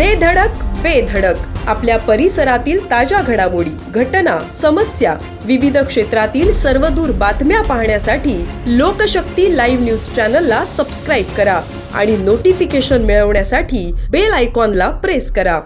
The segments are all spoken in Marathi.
दे धडक बेधडक आपल्या परिसरातील ताज्या घडामोडी घटना समस्या विविध क्षेत्रातील सर्वदूर बातम्या पाहण्यासाठी लोकशक्ती लाईव्ह न्यूज चॅनलला सबस्क्राईब करा आणि नोटिफिकेशन मिळवण्यासाठी बेल आयकॉनला प्रेस करा.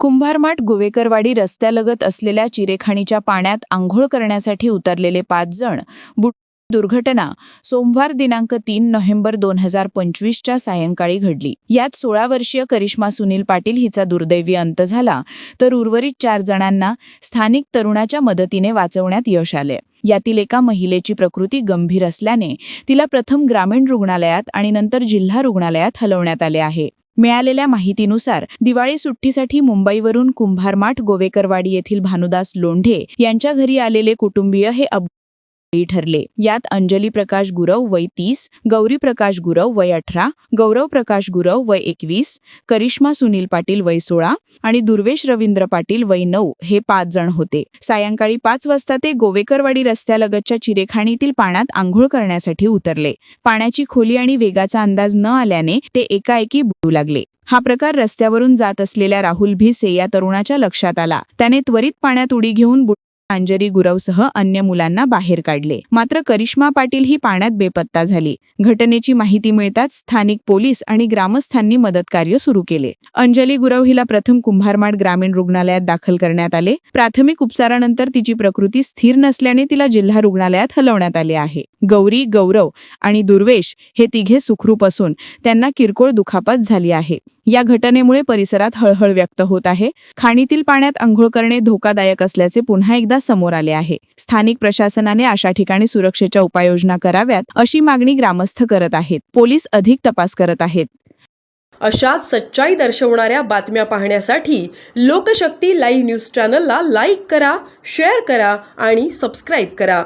कुंभारमाठ गोवेकरवाडी रस्त्यालगत असलेल्या चिरेखाणीच्या पाण्यात आंघोळ करण्यासाठी उतरलेले पाच जण बुट दुर्घटना सोमवार दिनांक तीन नोव्हेंबर दोन हजार पंचवीसच्या सायंकाळी घडली. यात सोळा वर्षीय करिश्मा सुनील पाटील हिचा दुर्दैवी अंत झाला तर उर्वरित चार जणांना स्थानिक तरुणाच्या मदतीने वाचवण्यात यश आले. यातील एका महिलेची प्रकृती गंभीर असल्याने तिला प्रथम ग्रामीण रुग्णालयात आणि नंतर जिल्हा रुग्णालयात हलवण्यात आले आहे. मिळालेल्या माहितीनुसार दिवाळी सुट्टीसाठी मुंबईवरून कुंभारमाठ गोवेकरवाडी येथील भानुदास लोंढे यांच्या घरी आलेले कुटुंबीय हे ठरले. यात अंजली प्रकाश गुरव वय तीस गौरी प्रकाश गुरव वय अठरा गौरव प्रकाश गुरव वय एकवीस करिश्मा सुनील पाटील वय सोळा आणि दुर्वेश रवींद्र पाटील वय नऊ हे पाच जण होते. सायंकाळी पाच वाजता ते गोवेकरवाडी रस्त्यालगतच्या चिरेखाणीतील पाण्यात आंघोळ करण्यासाठी उतरले. पाण्याची खोली आणि वेगाचा अंदाज न आल्याने ते एकाएकी बुडू लागले. हा प्रकार रस्त्यावरून जात असलेल्या राहुल भिसे या तरुणाच्या लक्षात आला. त्याने त्वरित पाण्यात उडी घेऊन अंजरी गुरवसह अन्य मुलांना बाहेर काढले. मात्र करिश्मा पाटील ही पाण्यात बेपत्ता झाली. घटनेची माहिती मिळताच स्थानिक पोलीस आणि ग्रामस्थांनी मदतकार्य सुरू केले. अंजली गुरव हिला प्रथम कुंभारमाड ग्रामीण रुग्णालयात दाखल करण्यात आले. प्राथमिक उपचारानंतर तिची प्रकृती स्थिर नसल्याने तिला जिल्हा रुग्णालयात हलवण्यात आले आहे. गौरी गौरव आणि दुर्वेश हे तिघे सुखरूप असून त्यांना किरकोळ दुखापत झाली आहे. या घटनेमुळे परिसरात हळहळ व्यक्त होत आहे. खाणीतील पाण्यात आंघोळ करणे धोकादायक असल्याचे पुन्हा एकदा समोर आले आहे. स्थानिक प्रशासनाने अशा ठिकाणी सुरक्षेच्या उपाययोजना कराव्यात अशी मागणी ग्रामस्थ करत आहेत. पोलीस अधिक तपास करत आहेत. अशाच सच्चाई दर्शवणाऱ्या बातम्या पाहण्यासाठी लोकशक्ती लाईव्ह न्यूज चॅनलला लाईक करा शेअर करा आणि सबस्क्राईब करा.